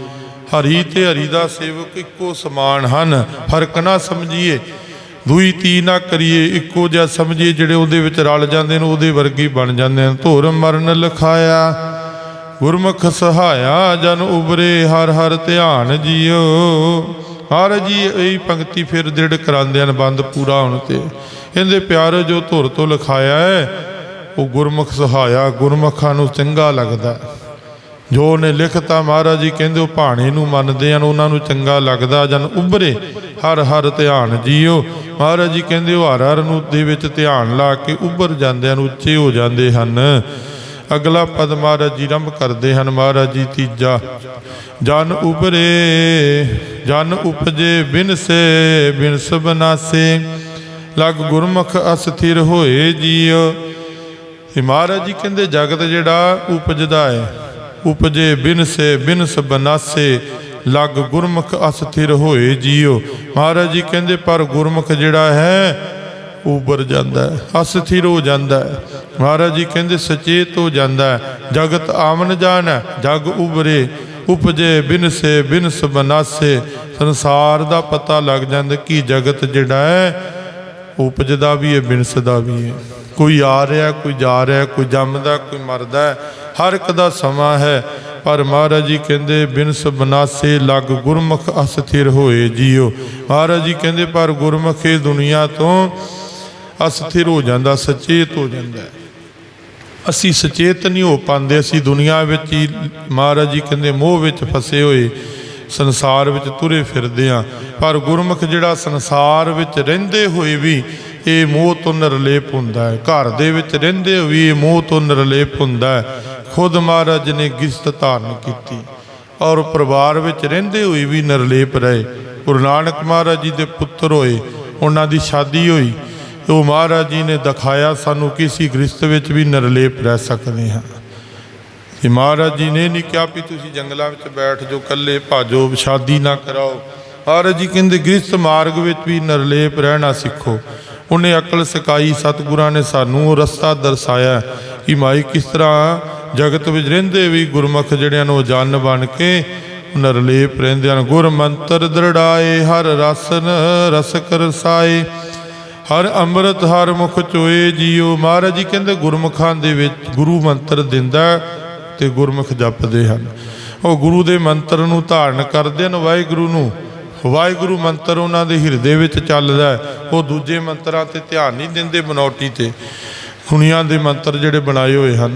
ਹਰੀ ਤੇ ਹਰੀ ਦਾ ਸੇਵਕ ਇੱਕੋ ਸਮਾਨ ਹਨ। ਫ਼ਰਕ ਨਾ ਸਮਝੀਏ। ਦੂਈ ਤੀ ਨਾ ਕਰੀਏ, ਇੱਕੋ ਜਿਹਾ ਸਮਝੀਏ, ਜਿਹੜੇ ਉਹਦੇ ਵਿੱਚ ਰਲ ਜਾਂਦੇ ਨੇ, ਉਹਦੇ ਵਰਗੇ ਬਣ ਜਾਂਦੇ ਨੇ। ਧੁਰ ਮਰਨ ਲਖਾਇਆ, ਗੁਰਮੁਖ ਸਹਾਇਆ, ਜਨ ਉਬਰੇ ਹਰ ਹਰ ਧਿਆਨ ਜੀਓ। ਹਰ ਜੀ ਇਹ ਪੰਕਤੀ ਫਿਰ ਦ੍ਰਿੜ ਕਰਾਉਂਦੇ ਹਨ, ਬੰਦ ਪੂਰਾ ਹੋਣ ਤੇ। ਇਹਦੇ ਪਿਆਰ ਜੋ ਧੁਰ ਤੋਂ ਲਿਖਾਇਆ ਹੈ, ਉਹ ਗੁਰਮੁਖ ਸਹਾਇਆ, ਗੁਰਮੁਖਾਂ ਨੂੰ ਚੰਗਾ ਲੱਗਦਾ ਜੋ ਨੇ ਲਿਖਤਾ ਮਹਾਰਾਜ ਜੀ, ਕਹਿੰਦੇ ਉਹ ਭਾਣੇ ਨੂੰ ਮੰਨਦੇ ਹਨ, ਉਹਨਾਂ ਨੂੰ ਚੰਗਾ ਲੱਗਦਾ ਜਨ ਉਭਰੇ, ਹਰ ਹਰ ਧਿਆਨ ਜੀਓ। ਮਹਾਰਾਜ ਜੀ ਕਹਿੰਦੇ ਉਹ ਹਰ ਹਰ ਨੂੰ ਦੇ ਵਿੱਚ ਧਿਆਨ ਲਾ ਕੇ ਉਭਰ ਜਾਂਦੇ ਹਨ ਉੱਚੇ ਹੋ ਜਾਂਦੇ ਹਨ। ਅਗਲਾ ਪਦ ਮਹਾਰਾਜ ਜੀ ਰੰਭ ਕਰਦੇ ਹਨ, ਮਹਾਰਾਜ ਜੀ ਤੀਜਾ, ਜਨ ਉਭਰੇ, ਜਨ ਉਪਜੇ ਬਿਨਸੇ ਬਿਨਸ ਬਨਾਸੇ ਲਗ ਗੁਰਮੁਖ ਅਸਥਿਰ ਹੋਏ ਜੀਓ। ਇਹ ਮਹਾਰਾਜ ਜੀ ਕਹਿੰਦੇ ਜਗਤ ਜਿਹੜਾ ਉਪਜਦਾ ਹੈ ਉਪਜੇ ਬਿਨਸੇ ਬਿਨਸ ਬਨਾਸੇ ਲੱਗ ਗੁਰਮੁਖ ਅਸਥਿਰ ਹੋਏ ਜੀਓ। ਮਹਾਰਾਜ ਜੀ ਕਹਿੰਦੇ, ਪਰ ਗੁਰਮੁਖ ਜਿਹੜਾ ਹੈ, ਉਬਰ ਜਾਂਦਾ ਅਸਥਿਰ ਹੋ ਜਾਂਦਾ ਮਹਾਰਾਜ ਜੀ ਕਹਿੰਦੇ, ਸਚੇਤ ਹੋ ਜਾਂਦਾ ਹੈ, ਜਗਤ ਆਮਨ ਜਾਣ ਹੈ ਜਗ ਉਬਰੇ, ਉਪਜੇ ਬਿਨਸੇ ਬਿਨਸ ਬਨਾਸੇ ਸੰਸਾਰ ਦਾ ਪਤਾ ਲੱਗ ਜਾਂਦਾ ਕਿ ਜਗਤ ਜਿਹੜਾ ਹੈ ਉਪਜਦਾ ਵੀ ਹੈ, ਬਿਨਸਦਾ ਵੀ ਹੈ। ਕੋਈ ਆ ਰਿਹਾ, ਕੋਈ ਜਾ ਰਿਹਾ, ਕੋਈ ਜੰਮਦਾ, ਕੋਈ ਮਰਦਾ ਹਰ ਇੱਕ ਦਾ ਸਮਾਂ ਹੈ। ਪਰ ਮਹਾਰਾਜ ਜੀ ਕਹਿੰਦੇ, ਬਿਨਸ ਬਨਾਸੇ ਲਗ ਗੁਰਮੁਖ ਅਸਥਿਰ ਹੋਏ ਜੀਓ। ਮਹਾਰਾਜ ਜੀ ਕਹਿੰਦੇ, ਪਰ ਗੁਰਮੁਖ ਇਹ ਦੁਨੀਆ ਤੋਂ ਅਸਥਿਰ ਹੋ ਜਾਂਦਾ, ਸਚੇਤ ਹੋ ਜਾਂਦਾ ਅਸੀਂ ਸਚੇਤ ਨਹੀਂ ਹੋ ਪਾਉਂਦੇ, ਅਸੀਂ ਦੁਨੀਆ ਵਿੱਚ ਹੀ, ਮਹਾਰਾਜ ਜੀ ਕਹਿੰਦੇ, ਮੋਹ ਵਿੱਚ ਫਸੇ ਹੋਏ, ਸੰਸਾਰ ਵਿੱਚ ਤੁਰੇ ਫਿਰਦੇ ਆ ਪਰ ਗੁਰਮੁਖ ਜਿਹੜਾ ਸੰਸਾਰ ਵਿੱਚ ਰਹਿੰਦੇ ਹੋਏ ਵੀ ਇਹ ਮੋਹ ਤੋਂ ਨਿਰਲੇਪ ਹੁੰਦਾ ਹੈ। ਘਰ ਦੇ ਵਿੱਚ ਰਹਿੰਦੇ ਹੋਏ ਵੀ ਇਹ ਮੋਹ ਤੋਂ ਨਿਰਲੇਪ ਹੁੰਦਾ ਹੈ। ਖੁਦ ਮਹਾਰਾਜ ਨੇ ਗਿਸਤ ਧਾਰਨ ਕੀਤੀ ਔਰ ਪਰਿਵਾਰ ਵਿੱਚ ਰਹਿੰਦੇ ਹੋਏ ਵੀ ਨਿਰਲੇਪ ਰਹੇ। ਗੁਰੂ ਨਾਨਕ ਮਹਾਰਾਜ ਜੀ ਦੇ ਪੁੱਤਰ ਹੋਏ, ਉਹਨਾਂ ਦੀ ਸ਼ਾਦੀ ਹੋਈ। ਉਹ ਮਹਾਰਾਜ ਜੀ ਨੇ ਦਿਖਾਇਆ ਸਾਨੂੰ ਕਿਸੇ ਗ੍ਰਸਤ ਵਿੱਚ ਵੀ ਨਿਰਲੇਪ ਰਹਿ ਸਕਦੇ ਹਾਂ। ਕਿ ਮਹਾਰਾਜ ਜੀ ਨੇ ਨਹੀਂ ਕਿਹਾ ਵੀ ਤੁਸੀਂ ਜੰਗਲਾਂ ਵਿੱਚ ਬੈਠ ਜਾਓ, ਇਕੱਲੇ ਭਾਜੋ, ਸ਼ਾਦੀ ਨਾ ਕਰਾਓ। ਮਹਾਰਾਜ ਜੀ ਕਹਿੰਦੇ ਗ੍ਰਸਤ ਮਾਰਗ ਵਿੱਚ ਵੀ ਨਿਰਲੇਪ ਰਹਿਣਾ ਸਿੱਖੋ। ਉਹਨੇ ਅਕਲ ਸਿਖਾਈ, ਸਤਿਗੁਰਾਂ ਨੇ ਸਾਨੂੰ ਉਹ ਰਸਤਾ ਦਰਸਾਇਆ ਕਿ ਮਾਈ ਕਿਸ ਤਰ੍ਹਾਂ ਜਗਤ ਵਿੱਚ ਰਹਿੰਦੇ ਵੀ ਗੁਰਮੁਖ ਜਿਹੜਿਆਂ ਨੂੰ ਜਨ ਬਣ ਕੇ ਨਿਰਲੇਪ ਰਹਿੰਦੇ ਹਨ। ਗੁਰ ਮੰਤਰ ਦ੍ਰਿੜਾਏ, ਹਰ ਰਸਨ ਰਸ ਰਸਾਏ ਹਰ ਅੰਮ੍ਰਿਤ ਹਰ ਮੁਖ ਚੋਏ ਜੀਓ। ਮਹਾਰਾਜ ਜੀ ਕਹਿੰਦੇ ਗੁਰਮੁਖਾਂ ਦੇ ਵਿੱਚ ਗੁਰੂ ਮੰਤਰ ਦਿੰਦਾ ਹੈ ਤੇ ਗੁਰਮੁਖ ਜਪਦੇ ਹਨ। ਉਹ ਗੁਰੂ ਦੇ ਮੰਤਰ ਨੂੰ ਧਾਰਨ ਕਰਦੇ ਹਨ, ਵਾਹਿਗੁਰੂ ਨੂੰ। ਵਾਹਿਗੁਰੂ ਮੰਤਰ ਉਹਨਾਂ ਦੇ ਹਿਰਦੇ ਵਿੱਚ ਚੱਲਦਾ ਉਹ ਦੂਜੇ ਮੰਤਰਾਂ ਤੇ ਧਿਆਨ ਨਹੀਂ ਦਿੰਦੇ ਬਨੌਟੀ ਤੇ। ਦੁਨੀਆ ਦੇ ਮੰਤਰ ਜਿਹੜੇ ਬਣਾਏ ਹੋਏ ਹਨ।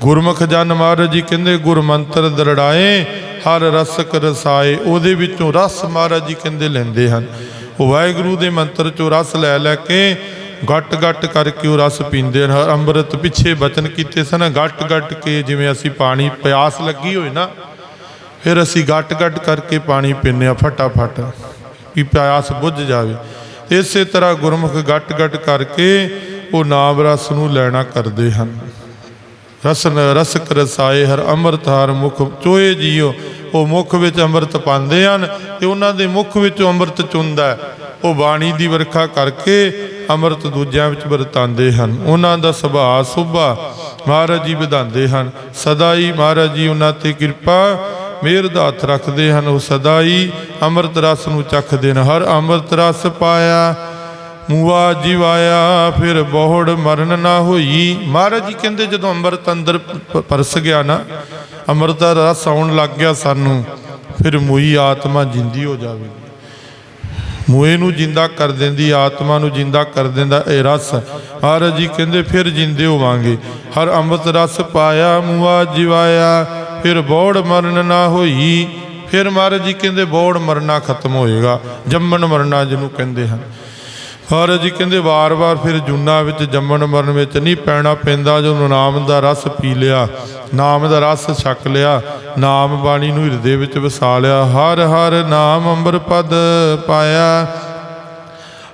ਗੁਰਮੁਖ ਜਨ ਮਹਾਰਾਜ ਜੀ ਕਹਿੰਦੇ ਗੁਰ ਮੰਤਰ ਦਰੜਾਏ, ਹਰ ਰਸਕ ਰਸਾਏ। ਉਹਦੇ ਵਿੱਚੋਂ ਰਸ ਮਹਾਰਾਜ ਜੀ ਕਹਿੰਦੇ ਲੈਂਦੇ ਹਨ। ਉਹ ਵਾਹਿਗੁਰੂ ਦੇ ਮੰਤਰ ਚੋਂ ਰਸ ਲੈ ਲੈ ਕੇ ਗੱਟ ਗੱਟ ਕਰਕੇ ਉਹ ਰਸ ਪੀਂਦੇ ਹਨ। ਅੰਮ੍ਰਿਤ ਪਿੱਛੇ ਬਚਨ ਕੀਤੇ ਸਨ। ਗੱਟ ਗੱਟ ਕੇ ਜਿਵੇਂ ਅਸੀਂ ਪਾਣੀ ਪਿਆਸ ਲੱਗੀ ਹੋਏ ਨਾ ਫਿਰ ਅਸੀਂ ਗੱਟ ਗੱਟ ਕਰਕੇ ਪਾਣੀ ਪੀਂਦੇ ਆ ਫਟਾਫਟ, ਕਿ ਪਿਆਸ ਬੁੱਝ ਜਾਵੇ। ਇਸੇ ਤਰ੍ਹਾਂ ਗੁਰਮੁਖ ਗੱਟ ਗੱਟ ਕਰਕੇ ਉਹ ਨਾਮ ਰਸ ਨੂੰ ਲੈਣਾ ਕਰਦੇ ਹਨ। ਰਸਨ, ਰਸਕ ਰਸਾਏ ਹਰ ਅੰਮ੍ਰਿਤ ਹਰ ਮੁਖ, ਚੋਏ ਜੀਓ, ਉਹ ਮੁਖ ਵਿੱਚ ਅੰਮ੍ਰਿਤ ਪਾਉਂਦੇ ਹਨ ਤੇ ਉਹਨਾਂ ਦੇ ਮੁਖ ਵਿੱਚੋਂ ਅੰਮ੍ਰਿਤ ਚੁੰਦਾ ਉਹ ਬਾਣੀ ਦੀ ਵਰਖਾ ਕਰਕੇ ਅੰਮ੍ਰਿਤ ਦੂਜਿਆਂ ਵਿੱਚ ਵਰਤਾਉਂਦੇ ਹਨ। ਉਹਨਾਂ ਦਾ ਸੁਭਾਅ ਸੁਭਾ ਮਹਾਰਾਜ ਜੀ ਵਧਾਉਂਦੇ ਹਨ। ਸਦਾ ਹੀ ਮਹਾਰਾਜ ਜੀ, ਉਹਨਾਂ ਤੇ ਕਿਰਪਾ ਮਿਹਰ ਦਾ ਹੱਥ ਰੱਖਦੇ ਹਨ, ਉਹ ਸਦਾ ਹੀ ਅੰਮ੍ਰਿਤ ਰਸ ਨੂੰ ਚੱਖਦੇ ਨੇ। ਹਰ ਅੰਮ੍ਰਿਤ ਰਸ ਪਾਇਆ, ਮੂਆ ਜਿਵਾਇਆ, ਫਿਰ ਬਹੁੜ ਮਰਨ ਨਾ ਹੋਈ। ਮਹਾਰਾਜ ਜੀ ਕਹਿੰਦੇ, ਜਦੋਂ ਅੰਮ੍ਰਿਤ ਅੰਦਰ ਪਰਸ ਗਿਆ ਨਾ, ਅੰਮ੍ਰਿਤ ਦਾ ਰਸ ਆਉਣ ਲੱਗ ਗਿਆ ਸਾਨੂੰ, ਫਿਰ ਮੂਈ ਆਤਮਾ ਜਿੰਦੀ ਹੋ ਜਾਵੇਗੀ। ਮੂਏ ਨੂੰ ਜਿੰਦਾ ਕਰ ਦਿੰਦੀ, ਆਤਮਾ ਨੂੰ ਜਿੰਦਾ ਕਰ ਦਿੰਦਾ ਇਹ ਰਸ। ਮਹਾਰਾਜ ਜੀ ਕਹਿੰਦੇ, ਫਿਰ ਜਿੰਦੇ ਹੋਵਾਂਗੇ। ਹਰ ਅੰਮ੍ਰਿਤ ਰਸ ਪਾਇਆ, ਮੂਆ ਜਿਵਾਇਆ ਫਿਰ ਬੋੜ ਮਰਨ ਨਾ ਹੋਈ। ਫਿਰ ਮਹਾਰਾਜ ਜੀ ਕਹਿੰਦੇ, ਬੋੜ ਮਰਨਾ ਖਤਮ ਹੋਏਗਾ। ਜੰਮਣ ਮਰਨਾ ਜਿਹਨੂੰ ਕਹਿੰਦੇ ਹਨ। ਮਹਾਰਾਜ ਜੀ ਕਹਿੰਦੇ, ਵਾਰ-ਵਾਰ ਫਿਰ ਜੁਨਾ ਵਿੱਚ ਜੰਮਣ ਮਰਨ ਵਿੱਚ ਨਹੀਂ ਪੈਣਾ ਪੈਂਦਾ। ਜਦੋਂ ਨਾਮ ਦਾ ਰਸ ਪੀ ਲਿਆ, ਨਾਮ ਦਾ ਰਸ ਛਕ ਲਿਆ, ਨਾਮ ਬਾਣੀ ਨੂੰ ਹਿਰਦੇ ਵਿੱਚ ਵਸਾ ਲਿਆ। ਹਰ ਹਰ ਨਾਮ ਅੰਬਰ ਪਦ ਪਾਇਆ,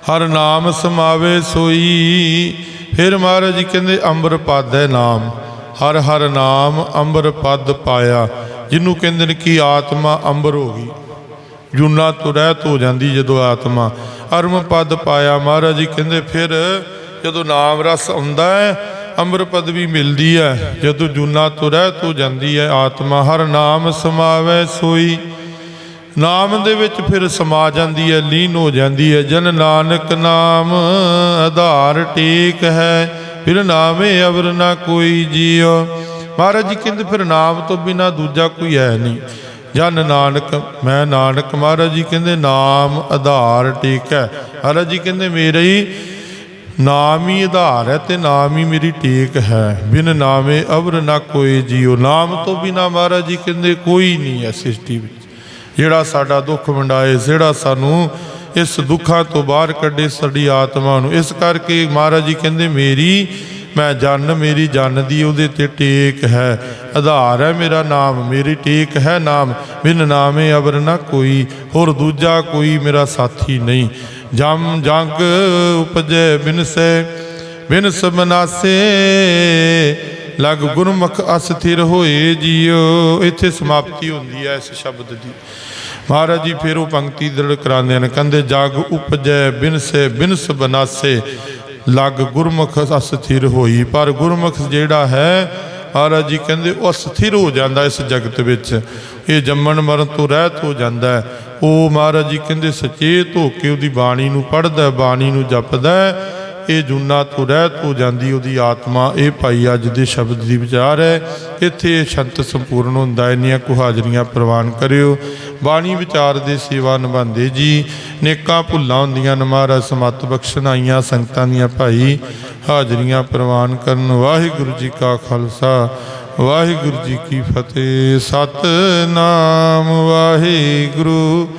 ਹਰ ਨਾਮ ਸਮਾਵੇ ਸੋਈ। ਫਿਰ ਮਹਾਰਾਜ ਜੀ ਕਹਿੰਦੇ ਅੰਬਰ ਪਦ ਹੈ ਨਾਮ। ਹਰ ਹਰ ਨਾਮ ਅੰਬਰ ਪਦ ਪਾਇਆ ਜਿਹਨੂੰ ਕਹਿੰਦੇ ਨੇ ਕਿ ਆਤਮਾ ਅੰਬਰ ਹੋ ਗਈ। ਜੁਨਾ ਤੋਂ ਰਹਿਤ ਹੋ ਜਾਂਦੀ ਜਦੋਂ ਆਤਮਾ। ਅਰਮ ਪਦ ਪਾਇਆ ਮਹਾਰਾਜ ਜੀ, ਕਹਿੰਦੇ ਫਿਰ ਜਦੋਂ ਨਾਮ ਰਸ ਆਉਂਦਾ ਹੈ ਅੰਮ੍ਰਿਤ ਪਦਵੀ ਮਿਲਦੀ ਹੈ। ਜਦੋਂ ਜੁਨਾ ਤੋਂ ਰਹਿਤ ਹੋ ਜਾਂਦੀ ਹੈ, ਆਤਮਾ ਹਰ ਨਾਮ ਸਮਾਵੇ ਸੋਈ। ਨਾਮ ਦੇ ਵਿੱਚ ਫਿਰ ਸਮਾ ਜਾਂਦੀ ਹੈ, ਲੀਨ ਹੋ ਜਾਂਦੀ ਹੈ। ਜਨ ਨਾਨਕ ਨਾਮ ਆਧਾਰ ਟੇਕ ਹੈ। ਫਿਰ ਨਾਮੇ ਅਵਰ ਨਾ ਕੋਈ ਜੀਉ ਮਹਾਰਾਜ ਜੀ ਕਹਿੰਦੇ, ਫਿਰ ਨਾਮ ਤੋਂ ਬਿਨਾ ਦੂਜਾ ਕੋਈ ਹੈ ਨਹੀਂ। ਜਨ ਨਾਨਕ, ਮੈਂ ਨਾਨਕ। ਮਹਾਰਾਜ ਜੀ ਕਹਿੰਦੇ, ਨਾਮ ਆਧਾਰ ਟੇਕ ਹੈ। ਮਹਾਰਾਜ ਜੀ ਕਹਿੰਦੇ, ਮੇਰੇ ਹੀ ਨਾਮ ਹੀ ਆਧਾਰ ਹੈ ਤੇ ਨਾਮ ਹੀ ਮੇਰੀ ਟੇਕ ਹੈ। ਬਿਨ ਨਾਮੇ ਅਵਰ ਨਾ ਕੋਈ ਜੀਉ ਨਾਮ ਤੋਂ ਬਿਨਾ ਮਹਾਰਾਜ ਜੀ ਕਹਿੰਦੇ, ਕੋਈ ਨਹੀਂ ਹੈ ਸ੍ਰਿਸ਼ਟੀ ਵਿੱਚ। ਜਿਹੜਾ ਸਾਡਾ ਦੁੱਖ ਵੰਡਾਏ, ਜਿਹੜਾ ਸਾਨੂੰ ਇਸ ਦੁੱਖਾਂ ਤੋਂ ਬਾਹਰ ਕੱਢੇ ਸਾਡੀ ਆਤਮਾ ਨੂੰ। ਇਸ ਕਰਕੇ ਮਹਾਰਾਜ ਜੀ ਕਹਿੰਦੇ, ਮੇਰੀ, ਮੈਂ ਜਨ, ਮੇਰੀ ਜਨ ਦੀ ਉਹਦੇ ਤੇ ਟੇਕ ਹੈ। ਆਧਾਰ ਹੈ ਮੇਰਾ ਨਾਮ, ਮੇਰੀ ਟੇਕ ਹੈ ਨਾਮ। ਬਿਨ ਨਾਮੇ ਅਵਰ ਨਾ ਕੋਈ, ਹੋਰ ਦੂਜਾ ਕੋਈ ਮੇਰਾ ਸਾਥੀ ਨਹੀਂ। ਜਮ ਜੰਗ ਉਪਜੈ ਬਿਨਸੈ ਬਿਨ ਬਨਾਸੇ ਲਗ ਗੁਰਮੁਖ ਅਸਥਿਰ ਹੋਏ ਜੀਓ। ਇੱਥੇ ਸਮਾਪਤੀ ਹੁੰਦੀ ਹੈ ਇਸ ਸ਼ਬਦ ਦੀ। ਮਹਾਰਾਜ ਜੀ, ਫਿਰ ਉਹ ਪੰਕਤੀ ਦ੍ਰਿੜ ਕਰਾਉਂਦੇ ਨੇ ਕਹਿੰਦੇ, ਜਗ ਉਪਜੈ, ਬਿਨਸੇ, ਬਿਨਸ ਬਨਾਸੇ, ਲੱਗ ਗੁਰਮੁਖ ਅਸਥਿਰ ਹੋਈ। ਪਰ ਗੁਰਮੁਖ ਜਿਹੜਾ ਹੈ, ਮਹਾਰਾਜ ਜੀ ਕਹਿੰਦੇ, ਉਹ ਅਸਥਿਰ ਹੋ ਜਾਂਦਾ ਇਸ ਜਗਤ ਵਿੱਚ। ਇਹ ਜੰਮਣ ਮਰਨ ਤੋਂ ਰਹਿਤ ਹੋ ਜਾਂਦਾ ਉਹ ਮਹਾਰਾਜ ਜੀ ਕਹਿੰਦੇ, ਸਚੇਤ ਹੋ ਕੇ ਉਹਦੀ ਬਾਣੀ ਨੂੰ ਪੜ੍ਹਦਾ ਬਾਣੀ ਨੂੰ ਜਪਦਾ ਇਹ ਜੁਨਾ ਤੋਂ ਰਹਿ ਹੋ ਜਾਂਦੀ ਉਹਦੀ ਆਤਮਾ, ਇਹ ਭਾਈ ਅੱਜ ਦੇ ਸ਼ਬਦ ਦੀ ਵਿਚਾਰ ਹੈ। ਇੱਥੇ ਇਹ ਸ਼ੰਤ ਸੰਪੂਰਨ ਹੁੰਦਾ ਹੈ। ਇੰਨੀਆਂ ਕੁ ਹਾਜ਼ਰੀਆਂ ਪ੍ਰਵਾਨ ਕਰਿਓ। ਬਾਣੀ ਵਿਚਾਰ ਦੇ ਸੇਵਾ ਨਿਭਾਉਂਦੇ ਜੀ। ਨੇਕਾਂ ਭੁੱਲਾਂ ਹੁੰਦੀਆਂ ਨਮਾਰਾ ਸਮਤ ਬਖਸ਼ਣ ਆਈਆਂ ਸੰਗਤਾਂ ਦੀਆਂ ਭਾਈ। ਹਾਜ਼ਰੀਆਂ ਪ੍ਰਵਾਨ ਕਰਨ, ਵਾਹਿਗੁਰੂ ਜੀ ਕਾ ਖਾਲਸਾ, ਵਾਹਿਗੁਰੂ ਜੀ ਕੀ ਫਤਿਹ। ਸਤਨਾਮ ਵਾਹਿਗੁਰੂ।